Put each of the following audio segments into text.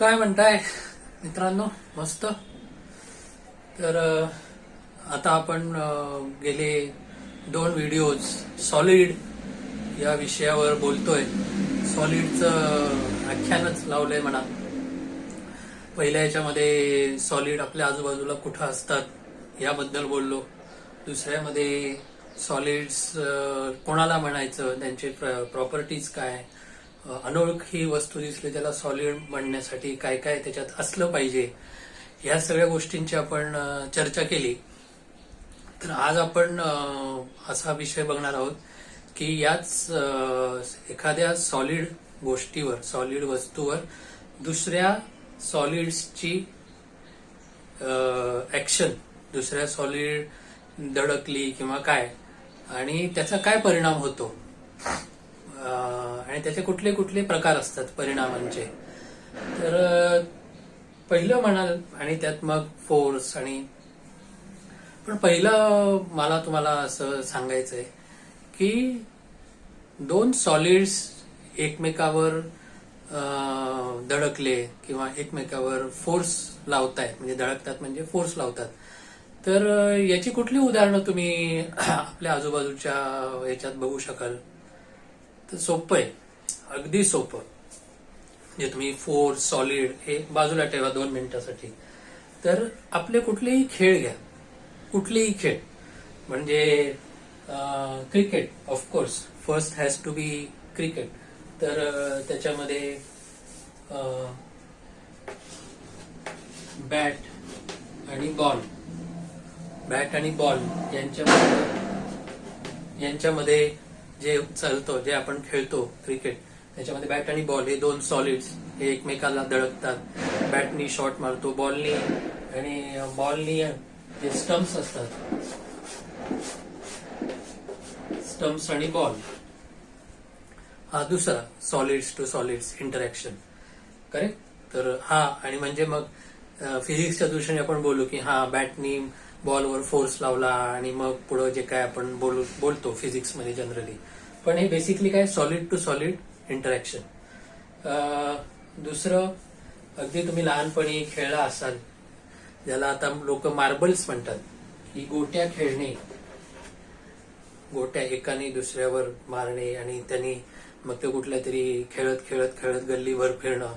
काय म्हणताय? मित्रांनो मस्त. तर आता आपण गेले दोन व्हिडिओज सॉलिड या विषयावर बोलतोय. सॉलिडचं आख्यानच लावलंय म्हणा. पहिल्या याच्यामध्ये सॉलिड आपल्या आजूबाजूला कुठं असतात याबद्दल बोललो. दुसऱ्यामध्ये सॉलिड्स कोणाला म्हणायचं त्यांचे प्रॉपर्टीज काय? अनोळखी वस्तू दिसली त्याला सॉलिड म्हणण्यासाठी काय काय त्याच्यात असलं पाहिजे ह्या सगळ्या गोष्टींची आपण चर्चा केली. तर आज आपण असा विषय बघणार आहोत की याच एखाद्या सॉलिड गोष्टीवर सॉलिड वस्तूवर दुसऱ्या सॉलिड्सची ऍक्शन दुसऱ्या सॉलिड दडकली किंवा काय आणि त्याचा काय परिणाम होतो? आणि त्याचे कुठले कुठले प्रकार असतात परिणामांचे? तर पहिलं म्हणाल आणि त्यात मग फोर्स आणि पण पहिलं मला तुम्हाला असं सांगायचं आहे की दोन सॉलिड्स एकमेकावर धडकले किंवा एकमेकावर फोर्स लावतायत म्हणजे धडकतात म्हणजे फोर्स लावतात. तर याची कुठली उदाहरणं तुम्ही आपल्या आजूबाजूच्या याच्यात बघू शकाल? तर सोपं आहे. अगदी सोपं. जे तुम्ही फोर सॉलिड हे बाजूला ठेवा दोन मिनिटासाठी. तर आपले कुठलेही खेळ घ्या. कुठलेही खेळ. म्हणजे cricket of course first has to be cricket तर त्याच्यामध्ये बॅट आणि बॉल बॅट आणि बॉल यांच्यामध्ये यांच्यामध्ये जे चालतो जे आपण खेळतो क्रिकेट त्याच्यामध्ये बॅट आणि बॉल हे दोन सॉलिड्स हे एकमेकाला धडकतात बॅटनी शॉट मारतो बॉलनी आणि बॉलनी जे स्टम्प्स असतात. स्टम्प्स आणि बॉल हा दुसरा solids to solids interaction correct तर हा आणि म्हणजे मग फिजिक्सच्या दृष्टीने आपण बोलू की हा बॅटनी बॉलवर फोर्स लावला आणि मग पुढं जे काय आपण बोलू बोलतो फिजिक्समध्ये जनरली पण हे बेसिकली काय सॉलिड टू सॉलिड इंटरॅक्शन दुसरं अगदी तुम्ही लहानपणी खेळला असाल ज्याला आता लोक मार्बल्स म्हणतात की गोट्या खेळणे. गोट्या एकाने दुसऱ्यावर मारणे आणि त्यांनी मग ते कुठल्या तरी खेळत खेळत खेळत गल्लीवर फिरणं.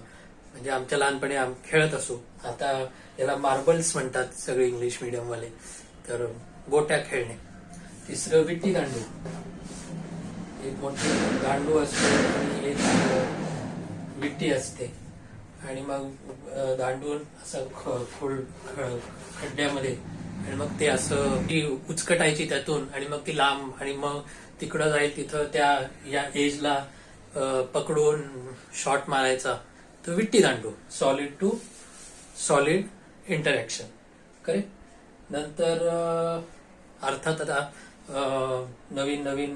म्हणजे आमच्या लहानपणी आम खेळत असो. आता याला मार्बल्स म्हणतात सगळे इंग्लिश मिडियमवाले तर गोट्या खेळणे. तिसरं विट्टी दांडू एक मोठी गांडू असतो आणि एक अं, विट्टी असते. आणि मग गांडूळ दांडून असं खोल खड्ड्यामध्ये आणि मग ते असं ती उचकटायची त्यातून आणि मग ती लांब आणि मग तिकडं जाईल तिथं त्या या एजला पकडून शॉट मारायचा. तो विट्टी दांडू solid to solid interaction. Correct? नंतर अर्थात आता नवीन नवीन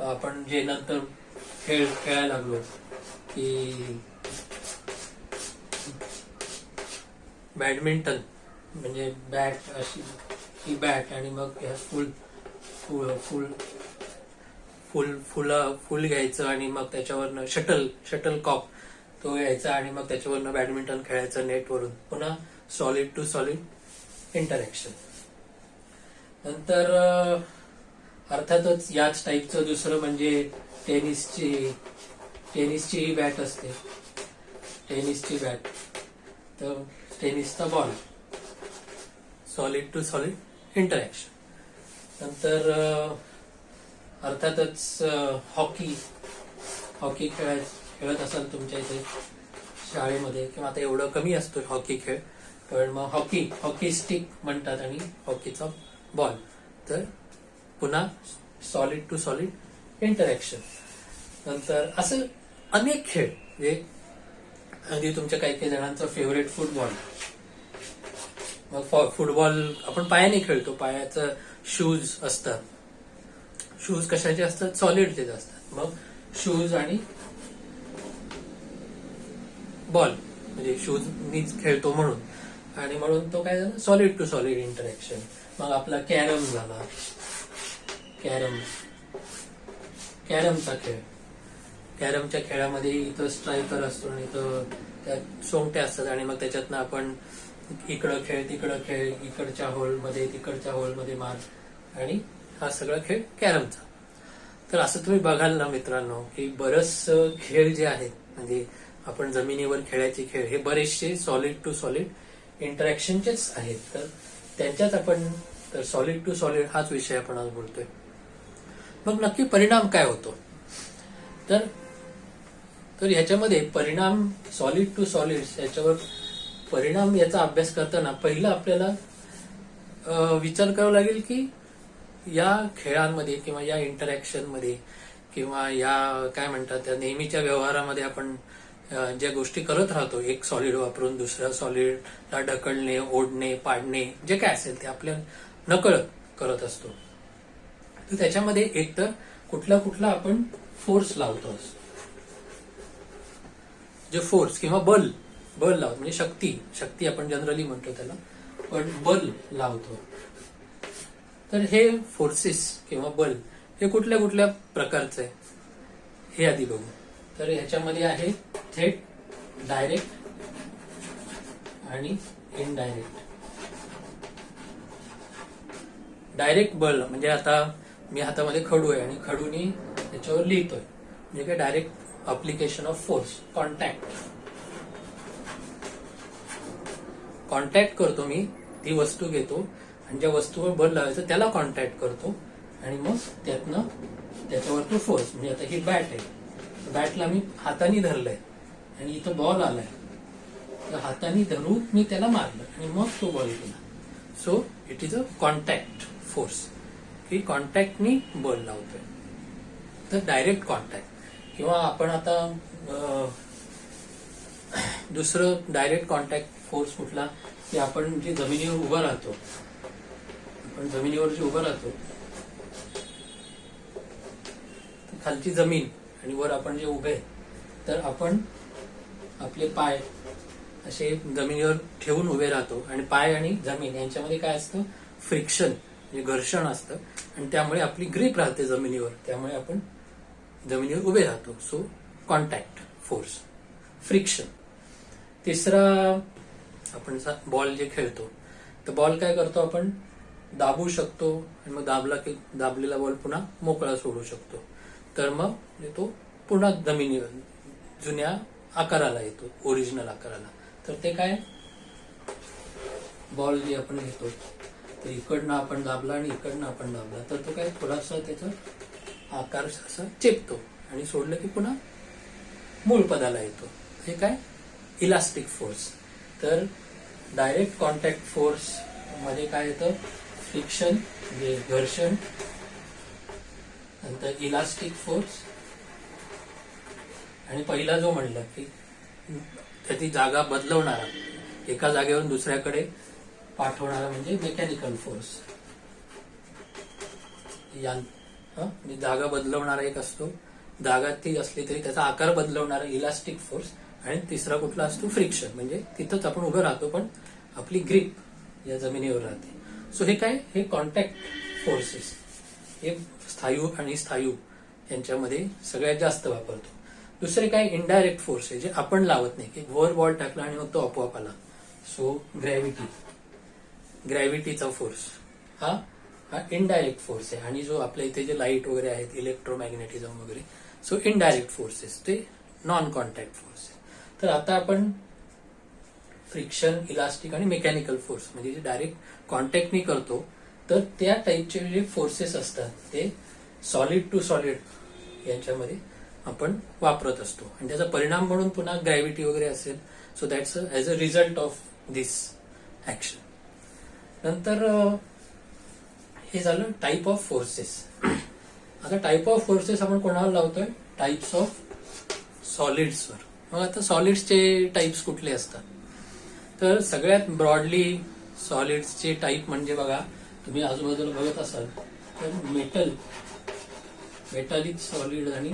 आपण जे नंतर खेळ खेळायला लागलो की बॅडमिंटन म्हणजे बॅट अशी ही बॅट आणि मग ह्या फुल फुल फुल फुल फुलं फुल घ्यायचं आणि मग त्याच्यावरनं शटल शटल कॉक तो घ्यायचा आणि मग त्याच्यावरनं बॅडमिंटन खेळायचं नेटवरून पुन्हा सॉलिड टू सॉलिड इंटरॅक्शन नंतर अर्थातच याच टाईपचं दुसरं म्हणजे टेनिसची टेनिसची ही बॅट असते. टेनिसची बॅट तर टेनिसचा ball solid to solid interaction नंतर अर्थातच हॉकी हॉकी खेळ खेळत असाल तुमच्या इथे शाळेमध्ये किंवा आता एवढं कमी असतो हॉकी खेळ पण मग हॉकी हॉकी स्टिक म्हणतात आणि हॉकीचा बॉल तर पुन्हा सॉलिड टू सॉलिड इंटरॅक्शन नंतर असं अनेक खेळ जे अगदी तुमच्या काही काही जणांचा फेवरेट फुटबॉल मग फॉ- फुटबॉल आपण पायाने खेळतो. पायाचं शूज असतात शूज कशाचे असतात? सॉलिडचे असतात. मग शूज आणि बॉल म्हणजे शूज मीच खेळतो म्हणून. आणि म्हणून तो काय झाला? सॉलिड टू सॉलिड इंटरॅक्शन मग आपला कॅरम झाला. कॅरम. कॅरमचा खेळ. कॅरमच्या खेळामध्ये इथं स्ट्रायकर असतो आणि इथं त्यात सोंगट्या असतात आणि मग त्याच्यातनं आपण इकडं खेळ तिकडं खेळ इकडच्या होलमध्ये तिकडच्या होलमध्ये मार आणि हा सगळा खेळ कॅरमचा. तर असं तुम्ही बघाल ना मित्रांनो की बरेच खेळ जे आहेत म्हणजे आपण जमिनीवर खेळायचे खेळ हे बरेचसे सॉलिड टू सॉलिड इंटरॅक्शनचेच आहेत. तर त्यांच्यात आपण तर सॉलिड टू सॉलिड हाच विषय आपण आज बोलतोय. मग नक्की परिणाम काय होतो? तर तर ह्याच्यामध्ये परिणाम सॉलिड टू सॉलिड याच्यावर परिणाम याचा अभ्यास करताना पहिलं आपल्याला विचार करावा लागेल की या खेळांमध्ये किंवा या इंटरॅक्शनमध्ये किंवा या काय म्हणतात त्या नेहमीच्या व्यवहारामध्ये आपण ज्या गोष्टी करत राहतो एक सॉलिड वापरून दुसऱ्या सॉलिडला ढकलणे ओढणे पाडणे जे काय असेल ते आपल्या नकळत करत असतो. तर त्याच्यामध्ये एकतर कुठला कुठला आपण फोर्स लावतो असतो जे फोर्स किंवा बल बल लावतो म्हणजे शक्ती शक्ती आपण जनरली म्हणतो त्याला पण बल लावतो. तर हे फोर्सेस किंवा बल हे कुठल्या कुठल्या प्रकारचं आहे? हे आधी बघू. तर ह्याच्यामध्ये आहे थेट डायरेक्ट आणि इनडायरेक्ट डायरेक्ट बल म्हणजे आता मी हातामध्ये खडू आहे आणि खडूनी त्याच्यावर लिहितोय. म्हणजे काय direct application of force contact contact करतो मी ती वस्तू घेतो आणि ज्या वस्तूवर बल लावायचं त्याला कॉन्टॅक्ट करतो आणि मग त्यातनं त्याच्यावर तो फोर्स म्हणजे आता ही बॅट आहे. बॅटला मी हाताने धरलंय आणि इथं बॉल आलाय. तर हाताने धरून मी त्याला मारलं आणि मग तो बॉल केला so it is a contact force की कॉन्टॅक्टनी बल लावतोय तर डायरेक्ट कॉन्टॅक्ट किंवा आपण आता दुसरं डायरेक्ट कॉन्टॅक्ट फोर्स कुठला की आपण जे जमिनीवर उभा राहतो आपण जमिनीवर जे उभं राहतो खालची जमीन आणि वर आपण जे उभे आहे, तर आपण आपले पाय असे जमिनीवर ठेवून उभे राहतो. आणि पाय आणि जमीन यांच्यामध्ये काय असतं? फ्रिक्शन म्हणजे घर्षण असतं. आणि त्यामुळे आपली ग्रीप राहते जमिनीवर. त्यामुळे आपण जमिनीवर उभे राहतो. सो कॉन्टॅक्ट फोर्स फ्रिक्शन तिसरा आपण बॉल जे खेळतो तर बॉल काय करतो आपण? दाबू शकतो आणि मग दाबला की दाबलेला बॉल पुन्हा मोकळा सोडू शकतो. तर मग तो पुन्हा जमिनीवर जुन्या आकाराला येतो ओरिजिनल आकाराला. तर ते काय? बॉल जे आपण घेतो तर इकडनं आपण दाबला आणि इकडनं आपण दाबला. तर तो काय थोडासा त्याचा आकार असा चेपतो आणि सोडलं की पुन्हा मूळ पदाला येतो. हे काय? इलास्टिक फोर्स तर डायरेक्ट कॉन्टॅक्ट फोर्समध्ये काय येतं? फ्रिक्शन म्हणजे घर्षण नंतर इलास्टिक फोर्स आणि पहिला जो म्हणला की त्याची जागा बदलवणारा एका जागेवरून दुसऱ्याकडे पाठवणारा म्हणजे मेकॅनिकल फोर्स यां म्हणजे बदलवणारा एक असतो. जागा ती असली तरी त्याचा आकार बदलवणारा इलास्टिक फोर्स आणि तिसरा कुठला असतो? फ्रिक्शन म्हणजे तिथंच आपण उभं राहतो पण आपली ग्रीप या जमिनीवर राहते. सो हे काय? हे कॉन्टॅक्ट फोर्सेस हे स्थायू आणि स्थायू यांच्यामध्ये सगळ्यात जास्त वापरतो. दुसरे काय? इनडायरेक्ट फोर्स आहे जे आपण लावत नाही. की वर बॉल टाकला आणि मग तो आपोआप आला. सो ग्रॅव्हिटी ग्रॅव्हिटीचा फोर्स हा? हा इनडायरेक्ट फोर्स आहे. आणि जो आपल्या इथे जे लाइट वगैरे आहेत इलेक्ट्रोमॅग्नेटिझम वगैरे सो इनडायरेक्ट फोर्सेस ते नॉन कॉन्टॅक्ट फोर्स आहे. तर आता आपण फ्रिक्शन इलास्टिक आणि मेकॅनिकल फोर्स म्हणजे जे डायरेक्ट कॉन्टॅक्टनी करतो तर त्या टाईपचे जे फोर्सेस असतात ते सॉलिड टू सॉलिड यांच्यामध्ये आपण वापरत असतो. आणि त्याचा परिणाम म्हणून पुन्हा ग्रॅव्हिटी वगैरे असेल so that's as a result of this action नंतर हे झालं टाईप ऑफ फोर्सेस आता टाईप ऑफ फोर्सेस आपण कोणाला लावतोय? टाईप्स ऑफ सॉलिड्सवर मग आता सॉलिड्सचे टाईप्स कुठले असतात? तर सगळ्यात ब्रॉडली सॉलिड्सचे टाईप म्हणजे बघा तुम्ही आजूबाजूला बघत असाल तर मेटल मेटालिक सॉलिड आणि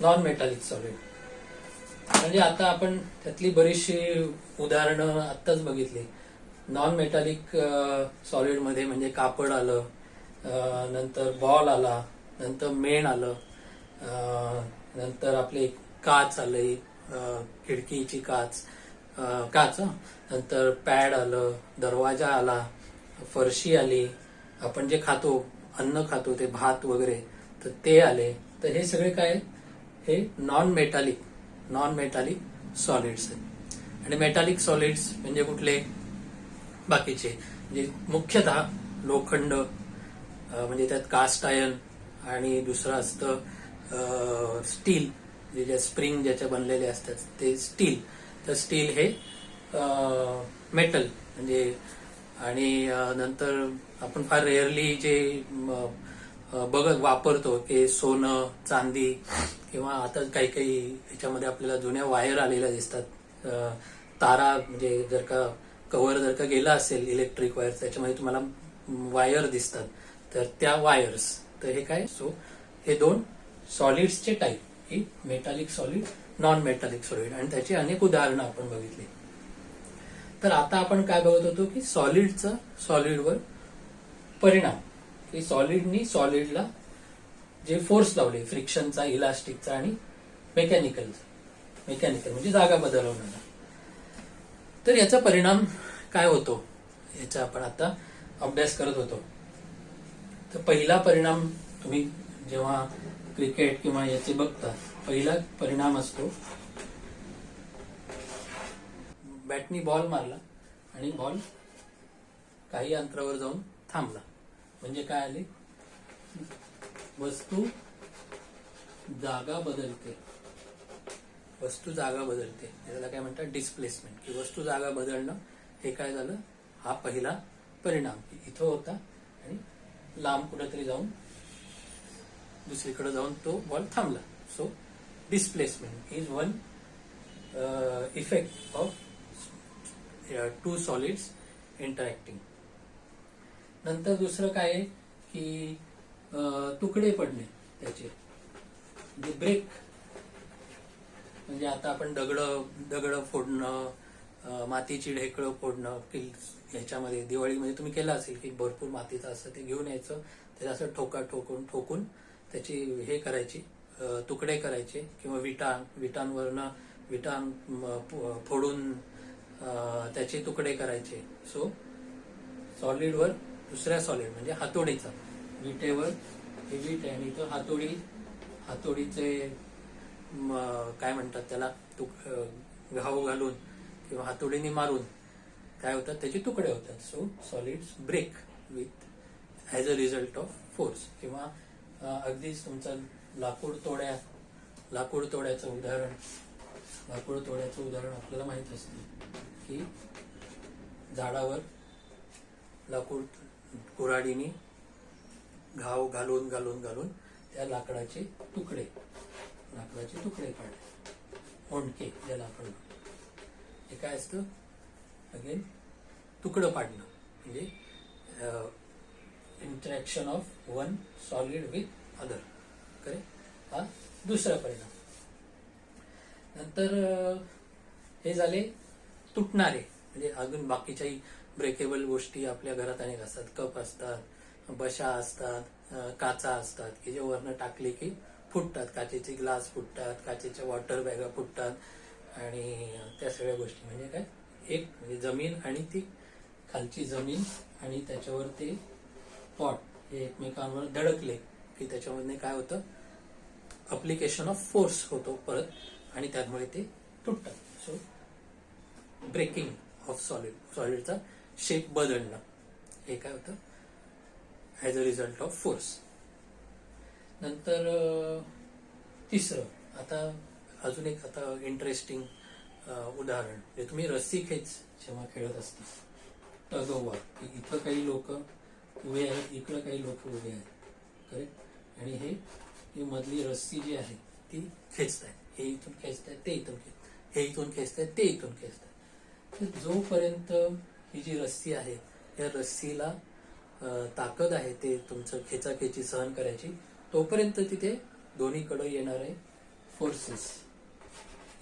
नॉन मेटालिक सॉलिड म्हणजे आता आपण त्यातली बरीचशी उदाहरणं आत्ताच बघितली. नॉन मेटालिक सॉलिडमध्ये म्हणजे कापड आलं नंतर बॉल आला नंतर मेण आलं नंतर आपले काच आले खिडकीची काच काच नंतर पॅड आलं दरवाजा आला फरशी आली आपण जे खातो अन्न खातो ते भात वगैरे तर ते आले. तर हे सगळे काय? हे non metallic non metallic solids आहेत आणि मेटालिक सॉलिड्स म्हणजे कुठले? बाकीचे. जे मुख्यतः लोखंड म्हणजे त्यात कास्ट आयर्न आणि दुसरं असतं स्टील जे ज्या स्प्रिंग ज्याच्या बनलेले असतात ते स्टील तर स्टील हे मेटल म्हणजे आणि नंतर आपण फार रेअरली जे बघत वापरतो की सोनं चांदी किंवा आता काही काही ह्याच्यामध्ये आपल्याला जुन्या वायर आलेल्या दिसतात. तारा म्हणजे जर का कव्हर जर का गेला असेल इलेक्ट्रिक वायर त्याच्यामध्ये तुम्हाला वायर दिसतात. तर त्या वायर्स तर हे काय? सो हे दोन सॉलिड्सचे टाईप. ही metallic solid non metallic solid आणि त्याची अनेक उदाहरणं आपण बघितली. तर आता आपण काय बघत होतो की सॉलिडचा सॉलिडवर परिणाम. की सॉलिडनी सॉलिडला जे फोर्स लावले फ्रिक्शनचा इलास्टिकचा आणि मेकॅनिकलचा मेकॅनिकल म्हणजे जागा बदलवणारा. तर याचा परिणाम काय होतो? याचा आपण आता अभ्यास करत होतो. तर पहिला परिणाम तुम्ही जेव्हा क्रिकेट किंवा याचे बघता पहिला परिणाम असतो बॅटनी बॉल मारला आणि बॉल काही अंतरावर जाऊन थांबला. म्हणजे काय आले? वस्तू जागा बदलते. वस्तू जागा बदलते. त्याला काय म्हणतात? डिस्प्लेसमेंट की वस्तू जागा बदलणं हे काय झालं? हा पहिला परिणाम. इथं होता आणि लांब कुठेतरी जाऊन दुसरीकडे जाऊन तो बॉल थांबला. So displacement is one effect of two solids interacting नंतर दुसरं काय आहे की तुकडे पडणे त्याचे. म्हणजे ब्रेक म्हणजे आता आपण दगड दगड फोडणं मातीची ढेकळं फोडणं की ह्याच्यामध्ये दिवाळीमध्ये तुम्ही केलं असेल की भरपूर मातीचं असं ते घेऊन यायचं. त्याला असं ठोका ठोकून ठोकून त्याची हे करायची तुकडे करायचे किंवा विटा विटांवरनं विटां फोडून त्याचे तुकडे करायचे. सो सॉलिडवर दुसऱ्या सॉलिड म्हणजे हातोडीचा. विटेवर हे विट आहे आणि इथं हातोडी हातोडीचे काय म्हणतात त्याला तुक घाव घालून किंवा हातोडीने मारून काय होतात? त्याचे तुकडे होतात. So solids break with as a result of force किंवा अगदीच तुमचा लाकूड तोड्या लाकूड तोड्याचं उदाहरण लाकूड तोड्याचं उदाहरण आपल्याला माहीत असते की झाडावर लाकूड कुऱ्हाडीने घाव घालून घालून घालून त्या लाकडाचे तुकडे लाकडाचे तुकडे काढले. ओंडके ज्याला आपण हे काय असतं? अगेन तुकडं पाडणं. म्हणजे interaction of one solid with other correct हा दुसरा परिणाम. नंतर हे झाले तुटणारे. म्हणजे अजून बाकीच्याही ब्रेकेबल गोष्टी आपल्या घरात अनेक असतात. कप असतात बशा असतात काचा असतात की जे वरनं टाकले की फुटतात. काचेचे ग्लास फुटतात काचेच्या वॉटर बॅगा फुटतात आणि त्या सगळ्या गोष्टी. म्हणजे काय? एक म्हणजे जमीन आणि ती खालची जमीन आणि त्याच्यावर ते पॉट हे एकमेकांवर धडकले की त्याच्यामध्ये काय होतं? अप्लिकेशन ऑफ फोर्स होतो परत आणि त्यामुळे ते तुटतात. सो ब्रेकिंग ऑफ सॉलिड सॉलिडचा शेप बदलणं. हे काय होतं? As a result of force नंतर तिसरं आता अजून एक आता इंटरेस्टिंग उदाहरण. जे तुम्ही रस्सी खेच जेव्हा खेळत असता टगोवा की इथं काही लोक उभे आहेत इकडं काही लोक उभे आहेत. करेक्ट आणि हे ही मधली रस्सी जी आहे ती खेचताय. हे इथून खेचताय ते इथून खेच हे इथून खेचताय ते इथून खेचताय. तर जोपर्यंत ही जी रस्सी आहे या रस्सीला ताकद आहे ते तुमचं खेचाखेची सहन करायची. तोपर्यंत तिथे दोन्हीकडं येणारे फोर्सेस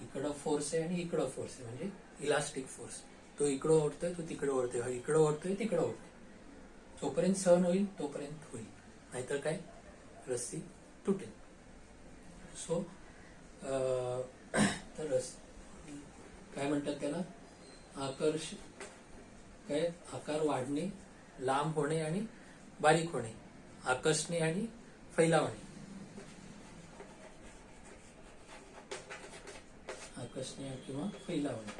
इकडं फोर्स आहे आणि इकडं फोर्स आहे. म्हणजे इलास्टिक फोर्स तो इकडं ओढतोय तो तिकडं ओढतोय. इकडं ओढतोय तिकडं ओढतोय. जोपर्यंत सहन होईल तोपर्यंत होईल. नाहीतर काय? रस्सी तुटेल. सो तर रस काय म्हणतात त्याला? आकर्ष काय? आकार वाढणे लांब होणे आणि बारीक होणे आकर्षणे आणि फैलावणे. आकर्षणे किंवा फैलावणे.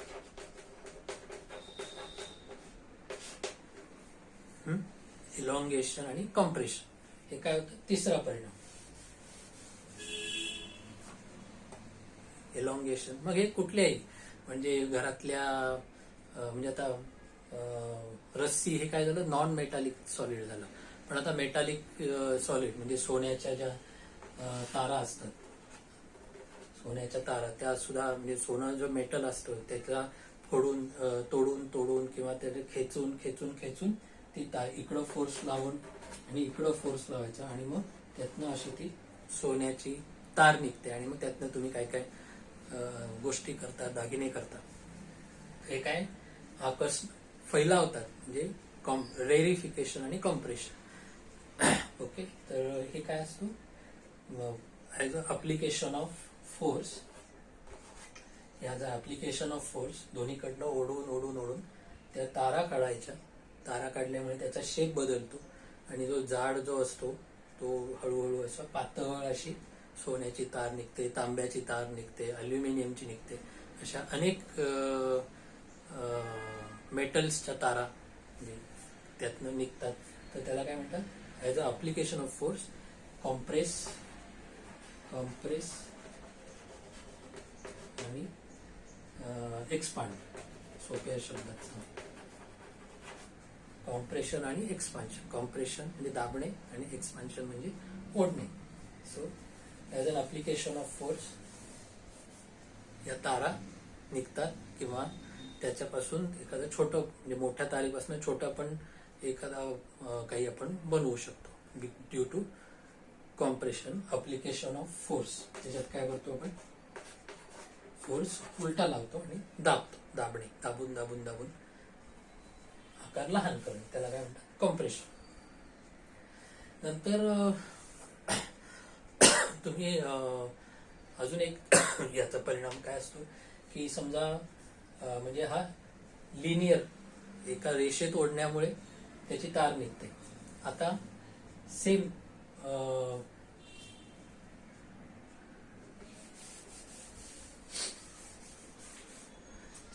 इलॉंगेशन आणि कॉम्प्रेशन हे काय होतं? तिसरा परिणाम. इलॉंगेशन मग हे कुठल्याही म्हणजे घरातल्या म्हणजे आता रस्सी हे काय झालं? नॉन मेटालिक सॉलिड झालं. पण आता मेटालिक सॉलिड म्हणजे सोन्याच्या ज्या तारा असतात. सोन्याच्या तारा. त्या सुद्धा म्हणजे सोनं जो मेटल असतं त्याचा फोडून तोडून तोडून किंवा त्याचे खेचून खेचून खेचून ती ता इकडं फोर्स लावून आणि इकडं फोर्स लावायचा आणि मग त्यातनं अशी ती सोन्याची तार निघते आणि मग त्यातनं तुम्ही काय काय गोष्टी करता दागिने करता. हे काय? आकर्ष फैलावतात म्हणजे कॉम रेरिफिकेशन आणि कॉम्प्रेशन ओके तर हे काय असतो? As a application of force as a application of force दोन्हीकडनं ओढून ओढून ओढून त्या तारा काढायच्या. तारा काढल्यामुळे त्याचा शेप बदलतो आणि जो जाड जो असतो तो हळूहळू असा पातळ अशी सोन्याची तार निघते तांब्याची तार निघते अल्युमिनियमची निघते. अशा अनेक मेटल्सच्या तारा म्हणजे त्यातनं निघतात. तर त्याला काय म्हणतात? As a application of force compress compress आणि एक्सपांड सोप्या शब्दात कॉम्प्रेशन आणि एक्सपान्शन कॉम्प्रेशन म्हणजे दाबणे आणि एक्सपान्शन म्हणजे ओढणे. So as an application of force या तारा निघतात किंवा त्याच्यापासून एखादं छोटं म्हणजे मोठ्या तारीपासून छोटं पण एखादा काही आपण बनवू शकतो. Due to compression application of force त्याच्यात काय करतो आपण? फोर्स उलटा लावतो आणि दाबतो. दाबणे. दाबून दाबून दाबून. आकार लहान करणे त्याला काय म्हणतात? कॉम्प्रेशन नंतर तुम्ही अजून एक याचा परिणाम काय असतो? की समजा म्हणजे हा लिनियर एका रेषेत ओढण्यामुळे त्याची तार निघते. आता सेम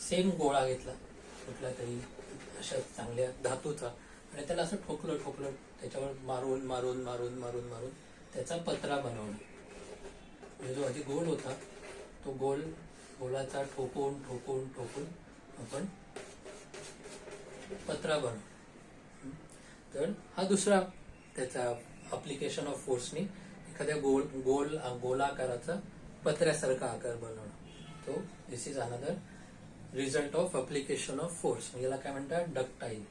सेम गोळा घेतला कुठला तरी अशा चांगल्या धातूचा आणि त्याला असं ठोकलं ठोकलं त्याच्यावर मारून मारून मारून मारून मारून त्याचा पत्रा बनवणं म्हणजे जो आधी गोल होता तो गोल गोलाचा ठोकून ठोकून ठोकून आपण पत्रा बनवू तर हा दुसरा त्याचा अप्लिकेशन ऑफ फोर्सनी एखाद्या गोल गोल गोलाकाराचा पत्र्यासारखा आकार बनवणं. तो this is another result of application of force याला काय म्हणतात? डक्टाईल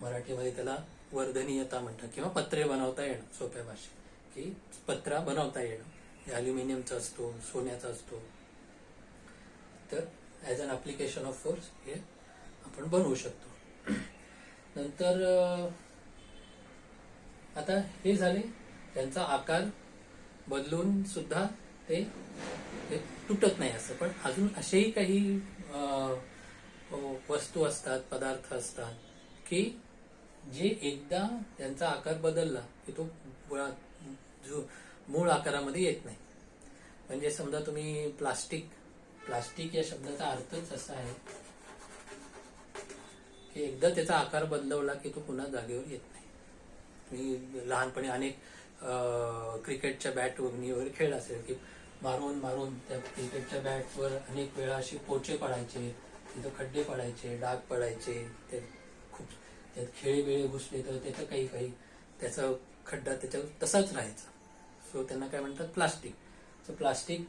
मराठीमध्ये त्याला वर्धनीयता म्हणतात किंवा पत्रे बनवता येणं सोप्या भाषेत. की पत्रा बनवता येणं. ॲल्युमिनियमचा असतो सोन्याचा असतो. तर as an application of force हे आपण बनवू शकतो. नंतर आता हे झाले त्यांचा आकार बदलून सुद्धा ते ते तुटत नाही असं. पण अजून असेही काही वस्तू असतात पदार्थ असतात की जे एकदा त्यांचा आकार बदलला की तो जो मूळ आकारामध्ये येत नाही. म्हणजे समजा तुम्ही प्लास्टिक प्लास्टिक या शब्दाचा अर्थच असा आहे की एकदा त्याचा आकार बदलवला की तो पुन्हा जागेवर येत नाही. मी लहानपणी अनेक क्रिकेटच्या बॅट वगैरे खेळ असेल की मारून मारून त्या क्रिकेटच्या बॅटवर अनेक वेळा असे पोचे पडायचे तिथं खड्डे पडायचे डाग पडायचे ते खूप त्यात खेळी बिळे घुसले तर त्याचं काही काही त्याचा खड्डा त्याच्यावर तसाच राहायचा. सो त्यांना काय म्हणतात? प्लास्टिक सो प्लास्टिक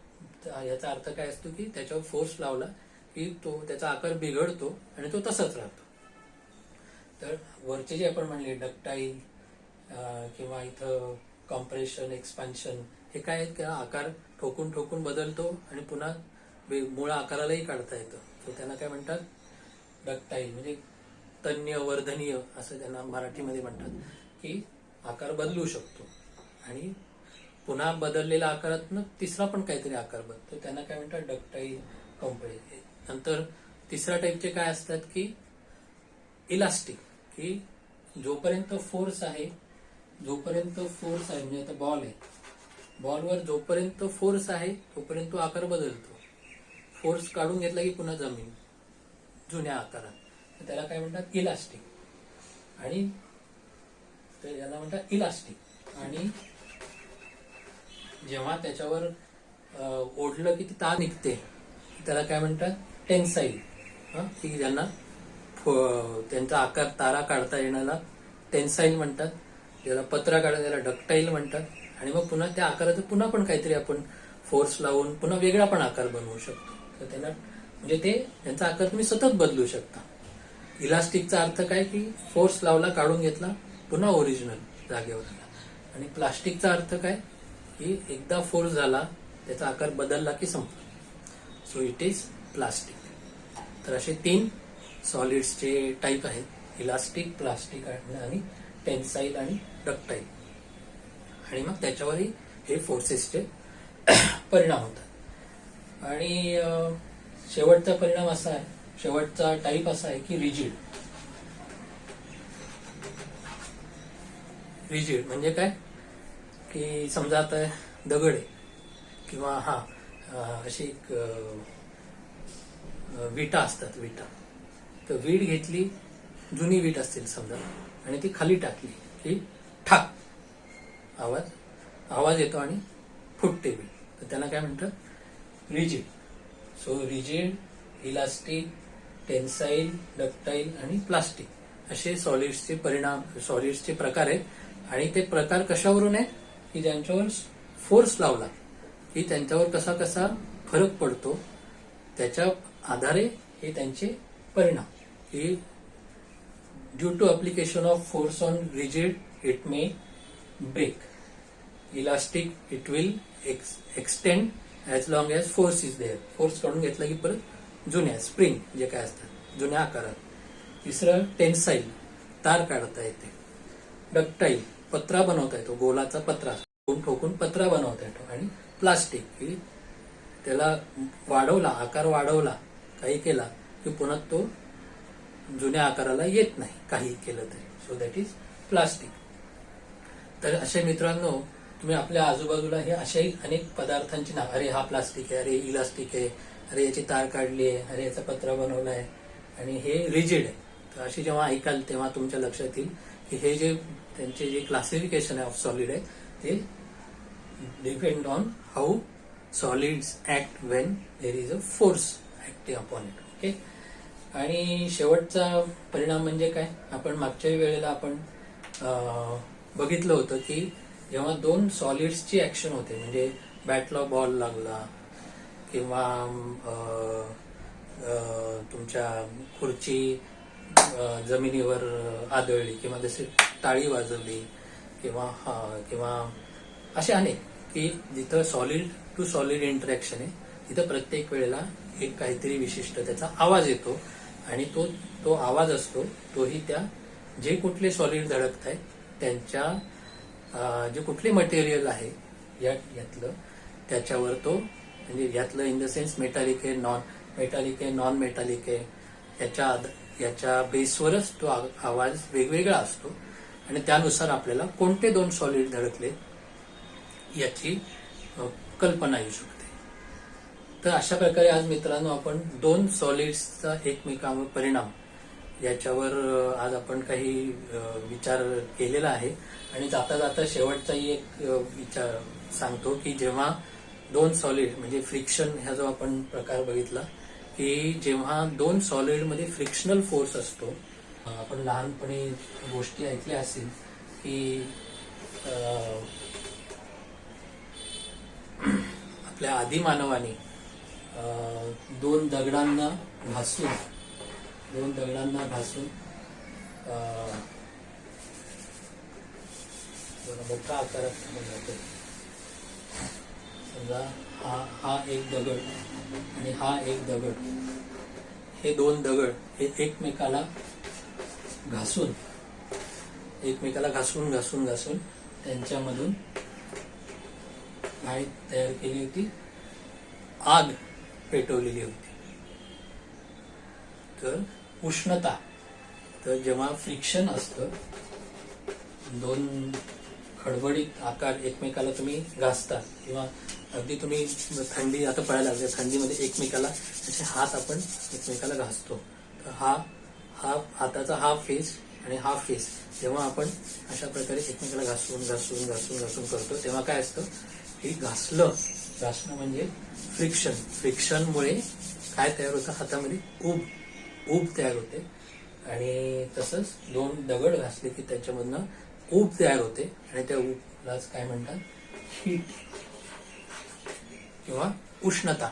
याचा अर्थ काय असतो की त्याच्यावर फोर्स लावला की तो त्याचा आकार बिघडतो आणि तो तसाच राहतो. तर वरचे जे आपण म्हणले डक्टाईल किंवा इथं कॉम्प्रेशन एक्सपान्शन हे काय आहेत? का आकार ठोकून ठोकून बदलतो आणि पुन्हा मूळ आकारालाही काढता येतं. सो त्यांना काय म्हणतात? डक्टाईल म्हणजे तन्य वर्धनीय असं त्यांना मराठीमध्ये म्हणतात की आकार बदलू शकतो. आणि पुन्हा बदललेल्या आकारात तिसरा पण काहीतरी आकार बनतो त्यांना काय म्हणतात? डक्टाईल कंपनी नंतर तिसऱ्या टाईपचे काय असतात की इलास्टिक की जोपर्यंत फोर्स आहे जोपर्यंत फोर्स आहे म्हणजे आता बॉल आहे. बॉलवर जोपर्यंत फोर्स आहे तोपर्यंत तो आकार बदलतो. फोर्स काढून घेतला की पुन्हा जमीन जुन्या आकारात. तर त्याला काय म्हणतात? इलास्टिक आणि याला म्हणतात इलास्टिक आणि जेव्हा त्याच्यावर ओढलं की ती तार निघते. त्याला काय म्हणतात? टेन्साईल. की ज्यांना फ- त्यांचा आकार तारा काढता येण्याला टेन्साईल म्हणतात. ज्याला पत्रा काढा त्याला डक्टाईल म्हणतात. आणि मग पुन्हा त्या आकाराचं पुन्हा पण काहीतरी आपण फोर्स लावून पुन्हा वेगळा पण आकार बनवू शकतो. तर त्यांना म्हणजे ते त्यांचा आकार तुम्ही सतत बदलू शकता. इलास्टिकचा अर्थ काय की फोर्स लावला काढून घेतला पुन्हा ओरिजिनल जागेवर आला. आणि प्लास्टिकचा अर्थ काय? की एकदा फोर्स झाला त्याचा आकार बदलला की संपला. सो इट इज प्लास्टिक तर असे तीन सॉलिड्सचे टाईप आहेत इलास्टिक प्लास्टिक आणि टेन्साईल आणि डक्टाईल आणि मग त्याच्यावरही हे फोर्सेसचे परिणाम होतात. आणि शेवटचा परिणाम असा आहे शेवटचा टाईप असा आहे की रिजिड रिजिड म्हणजे काय? की समजा आता दगड आहे किंवा हा अशी एक विटा असतात विटा. तर वीट घेतली जुनी वीट असतील समजा आणि ती खाली टाकली की ठाक आवाज आवाज येतो आणि फुटते वीट. तर त्याला काय म्हणतात? Rigid. So rigid elastic tensile ductile आणि प्लास्टिक. असे सॉलिड्सचे परिणाम सॉलिड्सचे प्रकार आहेत. आणि ते प्रकार कशावरून आहेत? की ज्यांच्यावर फोर्स लावला. की त्यांच्यावर कसा कसा फरक पडतो त्याच्या आधारे हे त्यांचे परिणाम. की due to application of force on rigid it may break elastic it will extend as long as force is there force काढून घेतला की परत जुन्या स्प्रिंग जे काय असतात जुन्या आकारात. तिसरं टेन्साईल तार काढता येते. डक्टाईल पत्रा बनवता येतो गोलाचा पत्रा. ठोकून ठोकून पत्रा बनवता येतो. आणि प्लास्टिक की त्याला वाढवला आकार वाढवला काही केला की पुन्हा तो जुन्या आकाराला येत नाही काही केलं तरी. सो दॅट इज प्लास्टिक तर अशा मित्रांनो तुम्ही आपल्या आजूबाजूला हे अशाही अनेक पदार्थांची नाव. अरे हा प्लास्टिक आहे अरे इलास्टिक आहे अरे याची तार काढली आहे अरे याचा पत्रा बनवला आहे. आणि हे रिजिड आहे. तर अशी जेव्हा ऐकाल तेव्हा तुमच्या लक्षात येईल की हे जे त्यांचे जे क्लासिफिकेशन आहे ऑफ सॉलिड आहे ते depend on how solids act when there is a force acting upon it okay आणि शेवटचा परिणाम म्हणजे काय? आपण मागच्या वेळेला आपण बघितलं होतं की जेव्हा दोन सॉलिड्सची ऍक्शन होते म्हणजे बॅटला बॉल लागला किंवा तुमच्या खुर्ची जमिनीवर आदळली किंवा जसे टाळी वाजवली किंवा हा किंवा असे अनेक की जिथं सॉलिड टू सॉलिड इंटरॅक्शन आहे तिथं प्रत्येक वेळेला एक काहीतरी विशिष्ट त्याचा आवाज येतो आणि तो तो आवाज असतो तोही त्या जे कुठले सॉलिड धडकत आहेत त्यांच्या जे कुठले मटेरियल आहे या यातलं त्याच्यावर तो म्हणजे यातलं इन द सेन्स मेटालिक आहे नॉन मेटालिक आहे नॉन मेटालिक आहे त्याच्या याच्या बेसवरच तो आवाज वेगवेगळा असतो. आणि त्यानुसार आपल्याला कोणते दोन सॉलिड धडकले याची कल्पना येऊ शकते. तर अशा प्रकारे आज मित्रांनो आपण दोन सॉलिड्सचा एकमेकांवर परिणाम याच्यावर आज आपण काही विचार केलेला आहे. आणि जाता जाता शेवटचाही एक विचार सांगतो की जेव्हा दोन सॉलिड म्हणजे फ्रिक्शन ह्या जो आपण प्रकार बघितला की जेव्हा दोन सॉलिडमध्ये फ्रिक्शनल फोर्स असतो आपण लहानपणी गोष्टी ऐकल्या असतील की आपल्या आदिमानवाने दोन दगडांना घासून दोन दगडांना घासून मोठा आकारात समजा हा हा एक दगड आणि हा एक दगड. हे दोन दगड हे एकमेकाला घासून एकमेकाला घासून घासून घासून त्यांच्यामधून काय तयार केली होती. आग पेटवलेली होती. तर उष्णता तर जेव्हा फ्रिक्शन असतं दोन खडबडीत आकार एकमेकाला तुम्ही घासता किंवा अगदी तुम्ही थंडी आता पळायला लागले थंडीमध्ये एकमेकाला असे हात आपण एकमेकाला घासतो. तर हा हा हाताचा हा फेस आणि हा फेस जेव्हा आपण अशा प्रकारे एकमेकाला घासून घासून घासून घासून करतो तेव्हा काय असतं? की घासलं घासणं म्हणजे फ्रिक्शन फ्रिक्शनमुळे काय तयार होतं? हातामध्ये ऊब ऊब तयार होते. आणि तसंच दोन दगड घासले की त्याच्यामधनं ऊब तयार होते. आणि त्या ऊबलाच काय म्हणतात? हीट किंवा उष्णता.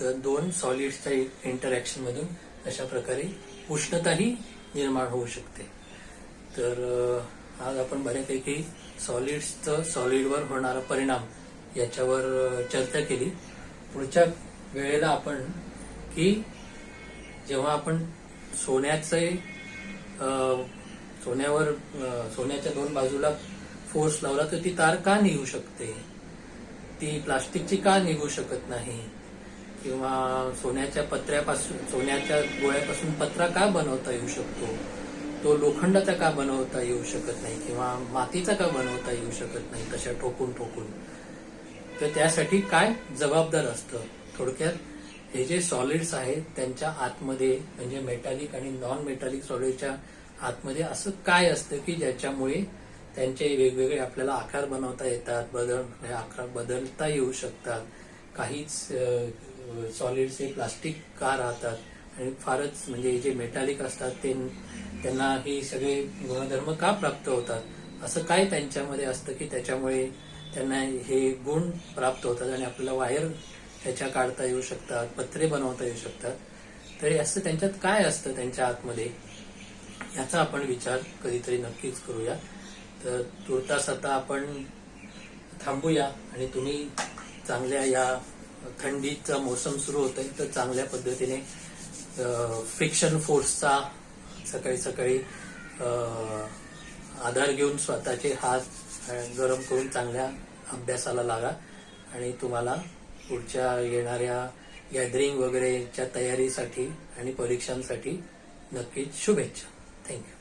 तर दोन सॉलिडच्या इंटरॅक्शन मधून अशा प्रकारे उष्णताही निर्माण होऊ शकते. तर आज आपण बऱ्यापैकी सॉलिड्सचं सॉलिडवर होणारा परिणाम याच्यावर चर्चा केली. पुढच्या वेळेला आपण की जेव्हा आपण सोन्याचे सोन्यावर सोन्याच्या दोन बाजूला फोर्स लावला तर ती तार का निघू शकते? ती प्लास्टिकची का निघू शकत नाही? किंवा सोन्याच्या पत्र्यापासून सोन्याच्या गोळ्यापासून पत्रा का बनवता येऊ शकतो? तो लोखंडाचा का बनवता येऊ शकत नाही? किंवा मातीचा का बनवता येऊ शकत नाही? तशा ठोकून ठोकून. तर त्यासाठी काय जबाबदार असतं? थोडक्यात हे जे सॉलिड्स आहेत त्यांच्या आतमध्ये म्हणजे मेटॅलिक आणि नॉन मेटॅलिक सॉलिडच्या आतमध्ये असं काय असतं की ज्याच्यामुळे त्यांचे वेगवेगळे आपल्याला आकार बनवता येतात बदल आकार बदलता येऊ शकतात. काहीच सॉलिड्स हे प्लास्टिक का राहतात? आणि फारच म्हणजे जे मेटालिक असतात ते त्यांना हे सगळे गुणधर्म का प्राप्त होतात? असं काय त्यांच्यामध्ये असतं की त्याच्यामुळे त्यांना हे गुण प्राप्त होतात आणि आपल्याला वायर त्याच्या काढता येऊ शकतात पत्रे बनवता येऊ शकतात? तरी असं त्यांच्यात काय असतं त्यांच्या आतमध्ये? याचा आपण विचार कधीतरी नक्कीच करूया. तर तुर्तास आता आपण थांबूया आणि तुम्ही चांगल्या या थंडीचा मोसम सुरू होत आहे तर चांगल्या पद्धतीने फ्रिक्शन फोर्सचा सकाळी सकाळी आधार घेऊन स्वतःचे हात गरम करून चांगल्या अभ्यासाला लागा आणि तुम्हाला पुढच्या येणाऱ्या गॅदरिंग वगैरेच्या तयारीसाठी आणि परीक्षांसाठी नक्कीच शुभेच्छा. थँक्यू